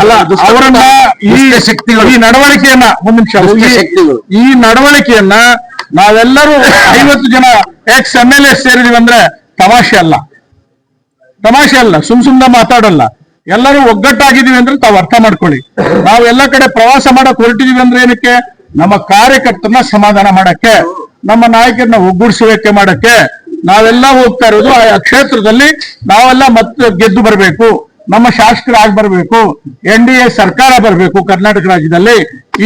ಅಲ್ಲ ಅವರನ್ನ ಈ ಶಕ್ತಿಗಳು. ಈ ನಡವಳಿಕೆಯನ್ನ ಒಂದ್ ನಿಮಿಷ. ಈ ನಡವಳಿಕೆಯನ್ನ ನಾವೆಲ್ಲರೂ ಐವತ್ತು ಜನ ಎಕ್ಸ್ ಎಂ ಎಲ್ ಎ ಸೇರಿದೀವಿ ಅಂದ್ರೆ ತಮಾಷೆ ಅಲ್ಲ. ತಮಾಷೆ ಅಲ್ಲ ಸುಮ್ ಸುಮ್ನೆ ಮಾತಾಡಲ್ಲ. ಎಲ್ಲರೂ ಒಗ್ಗಟ್ಟಾಗಿದ್ದೀವಿ ಅಂದ್ರೆ ತಾವು ಅರ್ಥ ಮಾಡ್ಕೊಳ್ಳಿ. ನಾವು ಎಲ್ಲ ಕಡೆ ಪ್ರವಾಸ ಮಾಡಕ್ ಹೊರಟಿದೀವಿ ಅಂದ್ರೆ ಏನಕ್ಕೆ? ನಮ್ಮ ಕಾರ್ಯಕರ್ತರನ್ನ ಸಮಾಧಾನ ಮಾಡಕ್ಕೆ ನಮ್ಮ ನಾಯಕರನ್ನ ಒಗ್ಗೂಡಿಸುವಿಕೆ ಮಾಡಕ್ಕೆ ನಾವೆಲ್ಲ ಹೋಗ್ತಾ ಇರೋದು ಆ ಕ್ಷೇತ್ರದಲ್ಲಿ ನಾವೆಲ್ಲ ಮತ್ತೆ ಗೆದ್ದು ಬರಬೇಕು. ನಮ್ಮ ಶಾಸಕರಾಗಿ ಬರಬೇಕು ಎನ್ ಡಿ ಎ ಸರ್ಕಾರ ಬರಬೇಕು ಕರ್ನಾಟಕ ರಾಜ್ಯದಲ್ಲಿ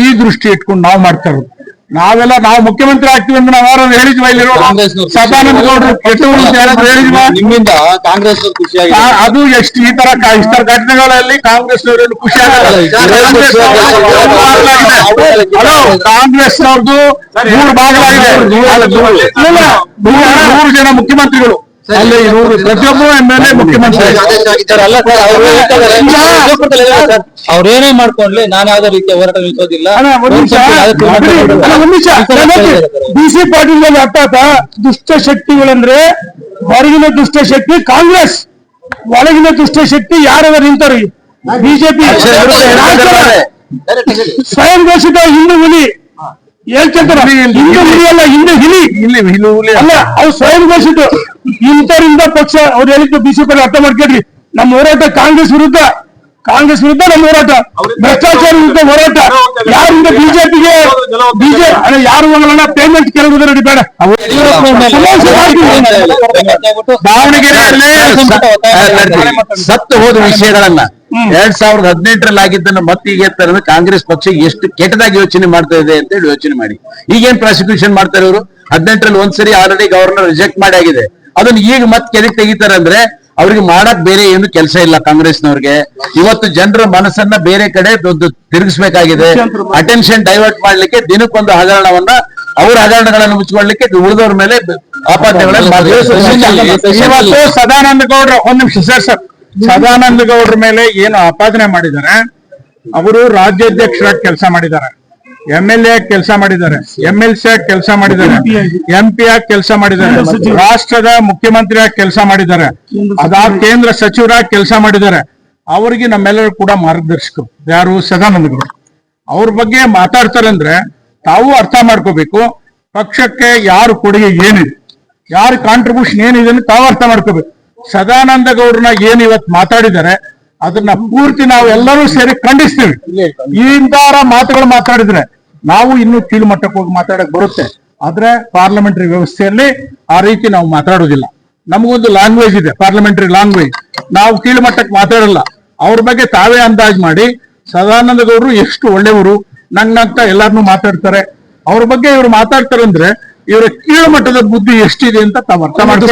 ಈ ದೃಷ್ಟಿ ಇಟ್ಕೊಂಡು ನಾವು ಮಾಡ್ತಾ ಇರೋದು. ನಾವೆಲ್ಲ ನಾವು ಮುಖ್ಯಮಂತ್ರಿ ಆಗ್ತೀವಿ ಅಂತ ನಾವು ಯಾರು ಹೇಳಿದ್ವಾ ಇಲ್ಲಿರೋ ಸದಾನಂದ ಗೌಡರು ಹೇಳಿದ್ವಾ? ನಿಮ್ಮಿಂದ ಕಾಂಗ್ರೆಸ್ ಖುಷಿಯಾಗಿ ಅದು ಎಷ್ಟು ಈ ತರ ಇಷ್ಟ ಘಟನೆಗಳಲ್ಲಿ ಕಾಂಗ್ರೆಸ್ ಖುಷಿ ಆಗಲ್ಲ ಕಾಂಗ್ರೆಸ್ನವ್ರದ್ದು ಮೂರು ಭಾಗವಾಗಿದೆ ಮೂರು ಜನ ಮುಖ್ಯಮಂತ್ರಿಗಳು. ಅಲ್ಲಿ ನೂರು ಪ್ರತಿಯೊಬ್ಬರು ಎಂ ಎಲ್ ಮುಖ್ಯಮಂತ್ರಿ ಅವ್ರೇನೇ ಮಾಡ್ಕೊಂಡ್ಲಿ ನಾನು ಯಾವ್ದೇ ರೀತಿಯ ಹೋರಾಟ ನಿಲ್ಸೋದಿಲ್ಲ. B C. B C Patil ಮೇಲೆ ಅರ್ಥ ಆತ ದುಷ್ಟ ಶಕ್ತಿಗಳಂದ್ರೆ ಹೊರಗಿನ ದುಷ್ಟ ಶಕ್ತಿ ಕಾಂಗ್ರೆಸ್. ಒಳಗಿನ ದುಷ್ಟ ಶಕ್ತಿ ಯಾರವ ನಿಂತರು ಬಿಜೆಪಿ ಸ್ವಯಂ ಘೋಷಿತ ಹಿಂದೂ ಹುಲಿ. ಹೇಳ್ತಿರ್ತಾರ ಹಿಂದೂ ಹುಲಿ ಅಲ್ಲ ಹಿಂದೂ ಹುಲಿ. ಅಲ್ಲ ಅವ್ರು ಸ್ವಯಂ ಘೋಷಿತ. ಇಂಥರಿಂದ ಪಕ್ಷ ಅವ್ರು ಹೇಳಿದ್ದು ಬಿಜೆಪಿ ಅರ್ಥ ಮಾಡ್ಕೊಳ್ರಿ. ನಮ್ಮ ಹೋರಾಟ ಕಾಂಗ್ರೆಸ್ ವಿರುದ್ಧ. ಕಾಂಗ್ರೆಸ್ ವಿರುದ್ಧ ನಮ್ಮ ಹೋರಾಟ. ಭ್ರಷ್ಟಾಚಾರ ವಿರುದ್ಧ ಹೋರಾಟ. ಯಾರಿಂದ ಬಿಜೆಪಿಗೆ ಬಿಜೆಪಿ ಯಾರು ಹೋಗಲ್ಲ ಪೇಮೆಂಟ್ ಕೇಳುವುದು ರೆಡಿ ಬೇಡ. ದಾವಣಗೆರೆಯಲ್ಲಿ ಸತ್ತು ಹೋದ ವಿಷಯಗಳನ್ನ ಎರಡ್ ಸಾವಿರದ ಹದಿನೆಂಟರಲ್ಲಿ ಆಗಿದ್ದನ್ನ ಮತ್ತೆ ಈಗ ತರದ ಕಾಂಗ್ರೆಸ್ ಪಕ್ಷ ಎಷ್ಟು ಕೆಟ್ಟದಾಗಿ ಯೋಚನೆ ಮಾಡ್ತಾ ಇದೆ ಅಂತ ಹೇಳಿ ಯೋಚನೆ ಮಾಡಿ. ಈಗೇನ್ ಪ್ರಾಸಿಕ್ಯೂಷನ್ ಮಾಡ್ತಾರೆ ಇವರು? ಹದಿನೆಂಟರಲ್ಲಿ ಒಂದ್ಸರಿ ಆಲ್ರೆಡಿ ಗವರ್ನರ್ ರಿಜೆಕ್ಟ್ ಮಾಡಿ ಆಗಿದೆ. ಅದನ್ನ ಈಗ ಮತ್ತೆ ಕೆದಕ್ ತೆಗಿತಾರೆ ಅಂದ್ರೆ ಅವ್ರಿಗೆ ಮಾಡಕ್ ಬೇರೆ ಏನು ಕೆಲಸ ಇಲ್ಲ ಕಾಂಗ್ರೆಸ್ನವ್ರಿಗೆ. ಇವತ್ತು ಜನರ ಮನಸ್ಸನ್ನ ಬೇರೆ ಕಡೆ ಒಂದು ತಿರುಗಿಸ್ಬೇಕಾಗಿದೆ. ಅಟೆನ್ಷನ್ ಡೈವರ್ಟ್ ಮಾಡ್ಲಿಕ್ಕೆ ದಿನಕ್ಕೊಂದು ಹಗರಣವನ್ನ ಅವ್ರ ಹಗರಣಗಳನ್ನು ಮುಚ್ಚಿಕೊಳ್ಳಿಕ್ಕೆ ಉಳಿದವ್ರ ಮೇಲೆ. ಇವತ್ತು ಸದಾನಂದ ಗೌಡ್ರ ಒಂದ್ ನಿಮಿಷ ಸರ್ ಸರ್. ಸದಾನಂದ ಗೌಡ್ರ ಮೇಲೆ ಏನು ಆಪಾದನೆ ಮಾಡಿದ್ದಾರೆ ಅವರು ರಾಜ್ಯಾಧ್ಯಕ್ಷರಾಗಿ ಕೆಲಸ ಮಾಡಿದ್ದಾರೆ. ಎಂ ಎಲ್ ಎ ಕೆಲಸ ಮಾಡಿದ್ದಾರೆ. ಎಂ ಎಲ್ ಸಿ ಆಗಿ ಕೆಲಸ ಮಾಡಿದ್ದಾರೆ. ಎಂ ಪಿ ಆಗಿ ಕೆಲಸ ಮಾಡಿದ್ದಾರೆ. ರಾಷ್ಟ್ರದ ಮುಖ್ಯಮಂತ್ರಿಯಾಗಿ ಕೆಲಸ ಮಾಡಿದ್ದಾರೆ. ಅದಾದ ಕೇಂದ್ರ ಸಚಿವರಾಗಿ ಕೆಲಸ ಮಾಡಿದ್ದಾರೆ. ಅವರಿಗೆ ನಮ್ಮೆಲ್ಲರೂ ಕೂಡ ಮಾರ್ಗದರ್ಶಕರು. ಯಾರು? ಸದಾನಂದಗಳು ಅವ್ರ ಬಗ್ಗೆ ಮಾತಾಡ್ತಾರೆ ಅಂದ್ರೆ ತಾವು ಅರ್ಥ ಮಾಡ್ಕೋಬೇಕು. ಪಕ್ಷಕ್ಕೆ ಯಾರು ಕೊಡುಗೆ ಏನಿದೆ? ಯಾರು ಕಾಂಟ್ರಿಬ್ಯೂಷನ್ ಏನಿದೆ ಅಂತ ತಾವು ಅರ್ಥ ಮಾಡ್ಕೋಬೇಕು. ಸದಾನಂದ ಗೌಡ್ರನ್ನ ಏನ್ ಇವತ್ ಮಾತಾಡಿದ್ದಾರೆ? ಅದನ್ನ ಪೂರ್ತಿ ನಾವು ಎಲ್ಲರೂ ಸೇರಿ ಖಂಡಿಸ್ತೀವಿ. ಇಂತಾರ ಮಾತುಗಳು ಮಾತಾಡಿದ್ರೆ ನಾವು ಇನ್ನು ಕೀಳು ಮಟ್ಟಕ್ಕೆ ಹೋಗಿ ಮಾತಾಡಕ್ ಬರುತ್ತೆ. ಆದ್ರೆ ಪಾರ್ಲಿಮೆಂಟರಿ ವ್ಯವಸ್ಥೆಯಲ್ಲಿ ಆ ರೀತಿ ನಾವು ಮಾತಾಡೋದಿಲ್ಲ. ನಮಗೊಂದು ಲ್ಯಾಂಗ್ವೇಜ್ ಇದೆ ಪಾರ್ಲಿಮೆಂಟರಿ ಲ್ಯಾಂಗ್ವೇಜ್ ನಾವು ಕೀಳು ಮಟ್ಟಕ್ಕೆ ಮಾತಾಡಲ್ಲ. ಅವ್ರ ಬಗ್ಗೆ ತಾವೇ ಅಂದಾಜ್ ಮಾಡಿ ಸದಾನಂದ ಗೌಡರು ಎಷ್ಟು ಒಳ್ಳೆಯವರು ನಂಗಂತ ಎಲ್ಲಾರನ್ನೂ ಮಾತಾಡ್ತಾರೆ. ಅವ್ರ ಬಗ್ಗೆ ಇವ್ರು ಮಾತಾಡ್ತಾರೆ ಅಂದ್ರೆ ಇವರ ಕೀಳು ಮಟ್ಟದ ಬುದ್ಧಿ ಎಷ್ಟಿದೆ ಅಂತ ತಾವು ಅರ್ಥ ಮಾಡ್ಕೊಂಡು